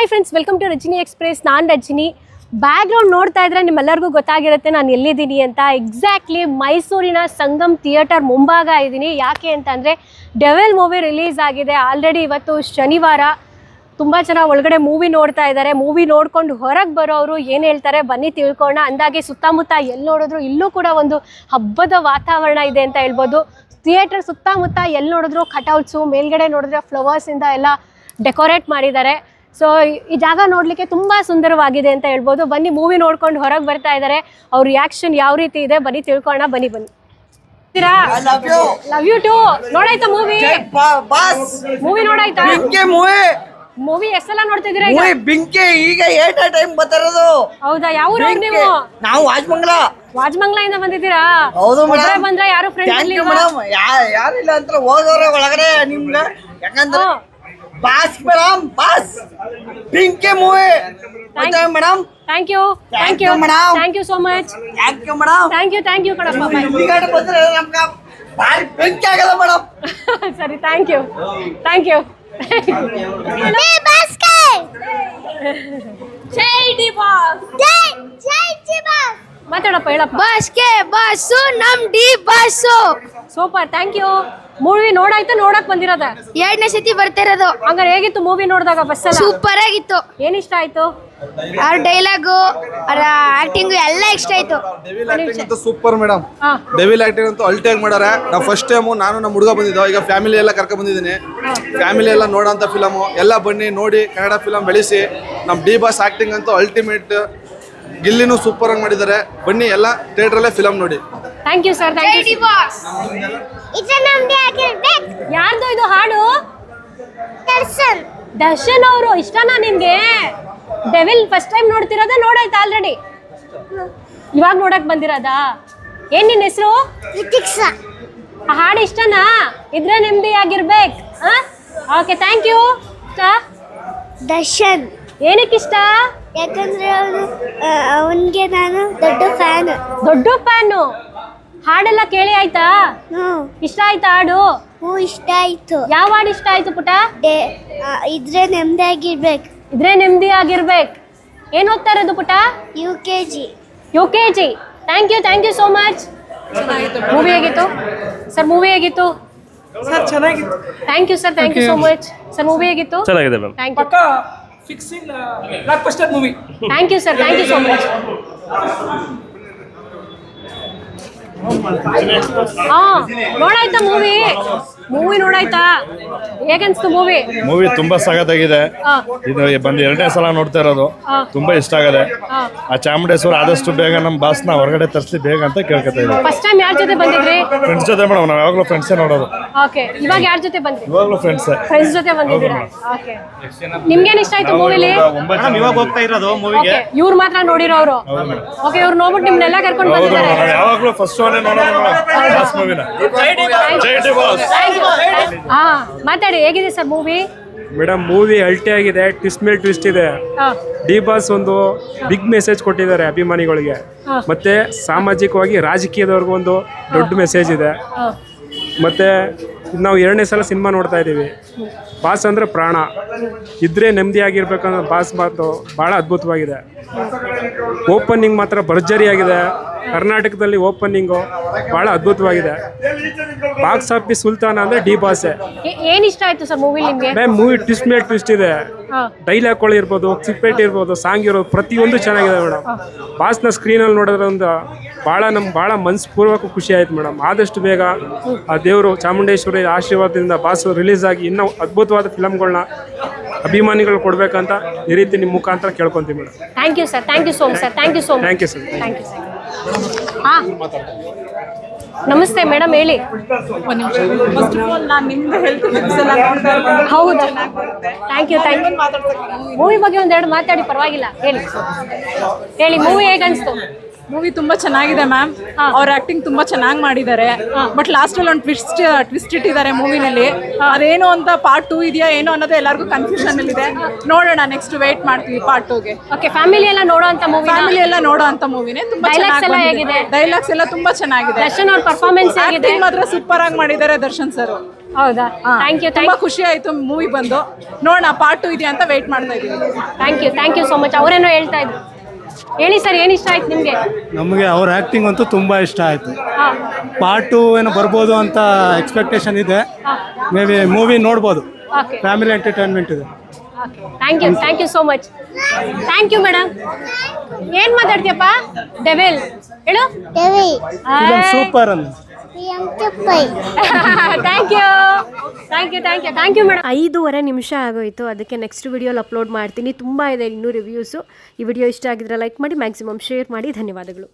Hi friends welcome to Rajini express ನಾನು Rajini. Background ನೋಡ್ತಾ ಇದ್ರೆ ನಿಮ್ಮೆಲ್ಲರಿಗೂ ಗೊತ್ತಾಗಿರುತ್ತೆ ನಾನು ಎಲ್ಲಿದ್ದೀನಿ ಅಂತ. ಎಕ್ಸಾಕ್ಟ್ಲಿ ಮೈಸೂರಿನ ಸಂಗಮ್ ಥಿಯೇಟರ್ ಮುಂಭಾಗ ಇದ್ದೀನಿ. ಯಾಕೆ ಅಂತಂದರೆ ಡೆವೆಲ್ ಮೂವಿ ರಿಲೀಸ್ ಆಗಿದೆ. ಆಲ್ರೆಡಿ ಇವತ್ತು ಶನಿವಾರ. ತುಂಬ ಜನ ಒಳಗಡೆ ಮೂವಿ ನೋಡ್ತಾ ಇದ್ದಾರೆ. ಮೂವಿ ನೋಡ್ಕೊಂಡು ಹೊರಗೆ ಬರೋರು ಏನು ಹೇಳ್ತಾರೆ ಬನ್ನಿ ತಿಳ್ಕೊಳ್ಳೋಣ. ಅಂದಾಗೆ ಸುತ್ತಮುತ್ತ ಎಲ್ಲಿ ನೋಡಿದ್ರು ಇಲ್ಲೂ ಕೂಡ ಒಂದು ಹಬ್ಬದ ವಾತಾವರಣ ಇದೆ ಅಂತ ಹೇಳ್ಬೋದು. ಥಿಯೇಟರ್ ಸುತ್ತಮುತ್ತ ಎಲ್ಲಿ ನೋಡಿದ್ರು ಕಟೌಟ್ಸು ಮೇಲ್ಗಡೆ ನೋಡಿದ್ರೆ ಫ್ಲವರ್ಸಿಂದ ಎಲ್ಲ ಡೆಕೋರೇಟ್ ಮಾಡಿದ್ದಾರೆ. ಸೊ ಈ ಜಾಗ ನೋಡಲಿಕ್ಕೆ ತುಂಬ ಸುಂದರವಾಗಿದೆ ಅಂತ ಹೇಳ್ಬೋದು. ಬನ್ನಿ ಮೂವಿ ನೋಡ್ಕೊಂಡು ಹೊರಗೆ ಬರ್ತಾ ಇದ್ದಾರೆ ಅವ್ರ ರಿಯಾಕ್ಷನ್ ಯಾವ ರೀತಿ ಇದೆ ಬನ್ನಿ ತಿಳ್ಕೊಳ್ಳೋಣ. ಬನ್ನಿ ಬನ್ನಿ. ಲವ್ ಯು ಟು ನೋಡಾಯ್ತಾ ಮೂವಿ ಮೂವಿ ನೋಡಾಯ್ತಾ? ಮೂವಿ. ಮೂವಿ ಎಷ್ಟೆಲ್ಲ ನೋಡ್ತಿದ್ದೀರಾ ಬೆಂಕಿ ಈಗ ಏಟ ಟೈಮ್ ಬರ್ತಾರದು. ಹೌದಾ? ಯಾವ ಬೆಂಕಿ. ನೀವು? ನಾವು ವಾಜ್ಮಂಗ್ಲ. ಇಂದ ಬಂದಿದ್ದೀರಾ? ಹೌದು ಮೇಡಮ್ ಬಂದ್ರ ಯಾರು ಫ್ರೆಂಡ್ ಥ್ಯಾಂಕ್ ಯು ಯಾರಿಲ್ಲ ಅಂತ ಹೋಗೋರೆ ಒಳಗಡೆ ನಿಮ್ಗೆ. ಯಾಕಂದ್ರೆ ಹಾ. ಬಾಸ್ ಮೇಡಮ್ ಬಾಸ್ ಬೆಂಕಿ ಮೂವಿ ಗೊತ್ತಾ madam thank you thank Thank you you, madam. Thank you so much thank you madam thank you thank you ಕಣಪ್ಪ bye. ಹಿಂದ್ಗಡೆ ಬಂದ್ರೆ ನಮ್ಗೆ ಭಾರಿ ಬೆಂಕಿ ಆಗಲ್ಲ ಮೇಡಮ್ ಸರಿ ಥ್ಯಾಂಕ್ ಯು ಥ್ಯಾಂಕ್ ಯು ಮಾತಾಡಪ್ಪ ಹೇಳಪ್ಪ. ಬಸ್ಗೆ ಬಸ್ಸು ನಮ್ D boss super thank you movie ನೋಡಾಯ್ತು ನೋಡಕ್ ಬಂದಿರೋದ? ಎರಡನೇ ಸತಿ ಬರ್ತಿರೋದು ಹಂಗಾರೆ ಹೇಗಿತ್ತು ಮೂವಿ ನೋಡಿದಾಗ ಬಸ್ ಸೂಪರ್ ಆಗಿತ್ತು. ಏನ್ ಇಷ್ಟ ಆಯ್ತು? ಅವ್ರ ಡೈಲಾಗು ಅವ್ರ ಆಕ್ಟಿಂಗು ಎಲ್ಲ ಇಷ್ಟ ಆಯ್ತು. ಡೆವಿಲ್ ಆಕ್ಟಿಂಗ್ ಅಂತೂ ಸೂಪರ್ ಮೇಡಮ್ ಹಾ. ಡೆವಿಲ್ ಆಕ್ಟಿಂಗ್ ಅಂತೂ ಅಲ್ಟಿಯಾಗಿ ಮಾಡಾರೆ ನಾವು ಫಸ್ಟ್ ಟೈಮು ನಾನು ನಮ್ಮ ಹುಡುಗ ಬಂದಿದ್ದೋ ಈಗ ಫ್ಯಾಮಿಲಿ ಎಲ್ಲ ಕರ್ಕೊ ಬಂದಿದ್ದೀನಿ. ಫ್ಯಾಮಿಲಿ ಎಲ್ಲ ನೋಡೋಂಥ ಫಿಲಮು ಎಲ್ಲ ಬನ್ನಿ ನೋಡಿ ಕನ್ನಡ ಫಿಲಮ್ ಬೆಳೆಸಿ. ನಮ್ಮ ಡಿ ಬಾಸ್ ಆಕ್ಟಿಂಗ್ ಅಂತೂ ಅಲ್ಟಿಮೇಟ್ ಗಿಲ್ಲಿನೂ ಸೂಪರ್ ಆಗಿ ಮಾಡಿದ್ದಾರೆ. ಬನ್ನಿ ಎಲ್ಲ ಥಿಯೇಟ್ರಲ್ಲೇ ಫಿಲಮ್ ನೋಡಿ. Thank you sir thank you ಯಾರ್ದು ಇದು ಹಾಡು? ದರ್ಶನ್. ದರ್ಶನ್ ಅವರು ಇಷ್ಟನಾ ನಿಮ್ಗೆ? ಡೆವಿಲ್ ಫಸ್ಟ್ ಟೈಮ್ ನೋಡ್ತಿರೋದ ನೋಡಾಯ್ತಾ ಆಲ್ರೆಡಿ ಇವಾಗ ನೋಡಕ್ ಬಂದಿರೋದಾ? ಏನ್ ನಿನ್ ಹೆಸರು? ಆ ಹಾಡು ಇಷ್ಟನಾ? ಇದ್ರೆ ನೆಮ್ಮದಿ ಆಗಿರ್ಬೇಕು ಓಕೆ ಥ್ಯಾಂಕ್ ಯು ದರ್ಶನ್. ಏನಕ್ಕೆ ಇಷ್ಟ ಯಾಕಂದ್ರೆ ಅವನು ಅವನಿಗೆ ನಾನು ದೊಡ್ಡ ಫ್ಯಾನ್ ದೊಡ್ಡ ಫ್ಯಾನು ಹಾಡೆಲ್ಲ ಕೇಳಿ ಆಯ್ತಾ? ಹ್ಞೂ. ಇಷ್ಟ ಆಯ್ತಾ ಹಾಡು? ಹ್ಞೂ ಇಷ್ಟ ಆಯ್ತು. ಯಾವ ಹಾಡು ಇಷ್ಟ ಆಯ್ತು ಪುಟ? ಡೇ ಆ, ಇದ್ರೆ ನೆಮ್ಮದಿ ಆಗಿರ್ಬೇಕು ಇದ್ರೆ ನೆಮ್ಮದಿ ಆಗಿರ್ಬೇಕು ಏನ್ ಓದ್ತಾ ಇರೋದು ಪುಟ? U K G U K G thank you thank you so much movie ಹೇಗಿತ್ತು? ಸರ್ ಮೂವಿ ಹೇಗಿತ್ತು? ಸರ್ ಚೆನ್ನಾಗಿತ್ತು. Thank you sir thank you so much sir movie ಹೇಗಿತ್ತು? ಚೆನ್ನಾಗಿದೆ ಮ್ಯಾಮ್ ಥ್ಯಾಂಕ್ ಯು ಪಕ್ಕ? Fixing blockbuster movie thank you sir thank you so much ಹಾ ನೋಡಾಯ್ತಾ movie movie ನೋಡಾಯ್ತಾ? ಹೇಗನ್ಸ್ತು ಮೂವಿ ಮೂವಿ ತುಂಬಾ ಸಗದಾಗಿದೆ ಇದು ಬಂದು ಎರಡನೇ ಸಲ ನೋಡ್ತಾ ಇರೋದು. ತುಂಬಾ ಇಷ್ಟ ಆಗದೆ. ಆ. ಚಾಮುಂಡೇಶ್ವರ ಆದಷ್ಟು ಬೇಗ ನಮ್ಮ ನ ಹೊರಗಡೆ ತರಿಸಿ ಬೇಗ ಅಂತ ಕೇಳ್ಕೊತಾ ಇದ್ದೀವಿ ಫಸ್ಟ್ ಟೈಮ್ ಯಾರ ಜೊತೆ ಬಂದಿದ್ರಿ? ಫ್ರೆಂಡ್ಸ್ ಜೊತೆ ಮೇಡಮ್ ನಾವು ಯಾವಾಗಲೂ ಫ್ರೆಂಡ್ಸೇ ನೋಡೋದು. ಓಕೆ ಇವಾಗ ಯಾರ ಜೊತೆ ಬಂದ್ರಿ? ಇವಾಗಲೂ ಫ್ರೆಂಡ್ಸೇ ಫ್ರೆಂಡ್ಸ್ ಜೊತೆ ಬಂದಿದ್ದೀರಾ? ಓಕೆ ನಿಮ್ಗೇನ್ ಇಷ್ಟ ಆಯ್ತು ಮೂವಿಲಿ ಇವಾಗ ಹೋಗ್ತಾ ಇರೋದು ಓಕೆ ಇವ್ರು ಮಾತ್ರ ನೋಡಿರೋರು ಓಕೆ ಇವ್ರು ನೋಡ್ಬಿಟ್ಟು ನಿಮ್ನೆಲ್ಲ ಕರ್ಕೊಂಡು ಬಂದಿದ್ದಾರೆ. ಯಾವಾಗಲೂ ಫಸ್ಟ್ ಶೋನೇ ನೋಡೋದು ಮೇಡಮ್ ಬಾಸ್ ಮೂವಿನ ಜೈ ಡಿ ಬಾಸ್ ಹಾ ಮಾತಾಡಿ ಹೇಗಿದೆ ಸರ್ ಮೂವಿ ಮೇಡಮ್ ಮೂವಿ ಅಲ್ಟಿ ಆಗಿದೆ ಟ್ವಿಸ್ಟ್ ಮೇಲೆ ಟ್ವಿಸ್ಟ್ ಇದೆ. ಡಿ ಬಾಸ್ ಒಂದು ಬಿಗ್ ಮೆಸೇಜ್ ಕೊಟ್ಟಿದ್ದಾರೆ ಅಭಿಮಾನಿಗಳಿಗೆ. ಮತ್ತೆ ಸಾಮಾಜಿಕವಾಗಿ ರಾಜಕೀಯದವ್ರಿಗೂ ಒಂದು ದೊಡ್ಡ ಮೆಸೇಜ್ ಇದೆ. ಮತ್ತೆ ನಾವು ಎರಡನೇ ಸಲ ಸಿನಿಮಾ ನೋಡ್ತಾ ಇದ್ದೀವಿ. ಬಾಸ್ ಅಂದರೆ ಪ್ರಾಣ. ಇದ್ರೆ ನೆಮ್ಮದಿ ಆಗಿರ್ಬೇಕನ್ನೋ ಬಾಸ್ ಮಾತು ಭಾಳ ಅದ್ಭುತವಾಗಿದೆ. ಓಪನಿಂಗ್ ಮಾತ್ರ ಭರ್ಜರಿ ಆಗಿದೆ ಕರ್ನಾಟಕದಲ್ಲಿ ಓಪನಿಂಗು ಭಾಳ ಅದ್ಭುತವಾಗಿದೆ. ಬಾಕ್ಸ್ ಆಫೀಸ್ ಸುಲ್ತಾನ ಅಂದ್ರೆ ಡಿ ಬಾಸೆ. ಏನ್ ಇಷ್ಟ ಆಯ್ತು ಸರ್ ಮೂವಿ ನಿಮ್ಗೆ? ಮ್ಯಾಮ್ ಮೂವಿ ಟ್ವಿಸ್ಟ್ ಮೇಲೆ ಟ್ವಿಸ್ಟ್ ಇದೆ. ಡೈಲಾಗ್ ಡೈಲಾಗ್ಗಳು ಇರ್ಬೋದು ಸಿಪ್ಪೆಟ್ ಇರ್ಬೋದು ಸಾಂಗ್ ಇರೋದು ಪ್ರತಿಯೊಂದು ಚೆನ್ನಾಗಿದೆ ಮೇಡಮ್ ಬಾಸ್ನ ಸ್ಕ್ರೀನಲ್ಲಿ ನೋಡಿದ್ರೆ ಒಂದು ಭಾಳ ನಮ್ಮ ಭಾಳ ಮನಸ್ಪೂರ್ವಕ ಖುಷಿ ಆಯ್ತು ಮೇಡಮ್ ಆದಷ್ಟು ಬೇಗ ಆ ದೇವರು ಚಾಮುಂಡೇಶ್ವರಿ ಆಶೀರ್ವಾದದಿಂದ ಬಾಸ್ ರಿಲೀಸ್ ಆಗಿ ಇನ್ನೂ ಅದ್ಭುತವಾದ ಫಿಲಮ್ಗಳನ್ನ ಅಭಿಮಾನಿಗಳು ಕೊಡಬೇಕಂತ ಈ ರೀತಿ ನಿಮ್ಮ ಮುಖಾಂತರ ಕೇಳ್ಕೊಂತೀವಿ madam thank you sir thank you so much sir thank you so much thank you sir thank you sir ಹಾ. ನಮಸ್ತೆ ಮೇಡಮ್ ಹೇಳಿ. ಫಸ್ಟ್ ಆಫ್ ಆಲ್ ನಾನು ನಿಮ್ದು ಹೆಲ್ತ್ ಟಿಪ್ಸ್ ಎಲ್ಲ ನೋಡ್ತಾ ಇರ್ತೀನಿ. ಹೌದಾ. Thank you thank you movie ಬಗ್ಗೆ ಒಂದೆರಡು ಮಾತಾಡಿ ಪರವಾಗಿಲ್ಲ. ಹೇಳಿ. ಹೇಳಿ ಮೂವಿ ಹೇಗೆ ಅನಿಸ್ತು? ಮೂವಿ ತುಂಬಾ ಚೆನ್ನಾಗಿದೆ ಮ್ಯಾಮ್ ಅವ್ರ ಆಕ್ಟಿಂಗ್ ತುಂಬಾ ಚೆನ್ನಾಗಿ ಮಾಡಿದ್ದಾರೆ. ಬಟ್ ಲಾಸ್ಟ್ ಅಲ್ಲಿ ಒಂದು ಟ್ವಿಸ್ಟ್ ಟ್ವಿಸ್ಟ್ ಇಟ್ಟಿದ್ದಾರೆ ಮೂವಿನಲ್ಲಿ ಅದೇನು ಅಂತ ಪಾರ್ಟ್ ಟೂ ಇದೆಯಾ ಏನೋ ಅನ್ನೋದು ಎಲ್ಲರಿಗೂ ಕನ್ಫ್ಯೂಷನ್ ಅಲ್ಲಿ ಇದೆ. ನೋಡೋಣ ನೆಕ್ಸ್ಟ್ ವೇಟ್ ಮಾಡ್ತೀವಿ ಪಾರ್ಟ್ ಟೂಗೆ ಓಕೆ ಫ್ಯಾಮಿಲಿ ಎಲ್ಲ ನೋಡೋ ಅಂತ ಮೂವಿ ಫ್ಯಾಮಿಲಿ ಎಲ್ಲ ನೋಡೋ ಅಂತ ಮೂವಿನೇ ತುಂಬಾ ಚೆನ್ನಾಗಿ? ಡೈಲಾಗ್ಸ್ ಎಲ್ಲ ತುಂಬಾ ಚೆನ್ನಾಗಿದೆ. ದರ್ಶನ್ ಅವ್ರ ಪರ್ಫಾರ್ಮೆನ್ಸ್ ಆಕ್ಟಿಂಗ್ ಮಾತ್ರ ಸೂಪರ್ ಆಗಿ ಮಾಡಿದ್ದಾರೆ ದರ್ಶನ್ ಸರ್ ಹೌದಾ? ಥ್ಯಾಂಕ್ ಯು ತುಂಬಾ ಖುಷಿ ಆಯ್ತು ಮೂವಿ ಬಂದು. ನೋಡೋಣ ಪಾರ್ಟ್ ಟೂ ಇದೆಯಾ ಅಂತ ವೇಟ್ ಮಾಡ್ತಾ ಇದೀವಿ thank you thank you so much ಅವರೇನೋ ಹೇಳ್ತಾ ಇದ್ರು. ಹೇಳಿ ಸರ್ ಏನ್ ಇಷ್ಟ ಆಯ್ತು ನಿಮಗೆ? ನಮಗೆ ಅವ್ರ ಆ್ಯಕ್ಟಿಂಗ್ ಅಂತೂ ತುಂಬ ಇಷ್ಟ ಆಯಿತು. ಹಾಂ. ಪಾರ್ಟ್ ಟು ಏನೋ ಬರ್ಬೋದು ಅಂತ ಎಕ್ಸ್ಪೆಕ್ಟೇಷನ್ ಇದೆ. ಮೇ ಬಿ ಮೂವಿ ನೋಡ್ಬೋದು. ಓಕೆ ಫ್ಯಾಮಿಲಿ ಎಂಟರ್ಟೈನ್ಮೆಂಟ್ ಇದೆ. Thank you thank you so much thank you madam ಏನು ಮಾತಾಡ್ತೀಯಪ್ಪ? ಡೆವೆಲ್ ಹೇಳು. ಸೂಪರ್ ಅಂತ thank you thank you thank you thank you madam ಐದೂವರೆ ನಿಮಿಷ ಆಗೋಯಿತು. ಅದಕ್ಕೆ ನೆಕ್ಸ್ಟ್ ವಿಡಿಯೋಲಿ ಅಪ್ಲೋಡ್ ಮಾಡ್ತೀನಿ. ತುಂಬ ಇದೆ ಇನ್ನೂ ರಿವ್ಯೂಸು ಈ ವಿಡಿಯೋ ಇಷ್ಟ ಆಗಿದ್ರೆ ಲೈಕ್ ಮಾಡಿ ಮ್ಯಾಕ್ಸಿಮಮ್ ಶೇರ್ ಮಾಡಿ. ಧನ್ಯವಾದಗಳು.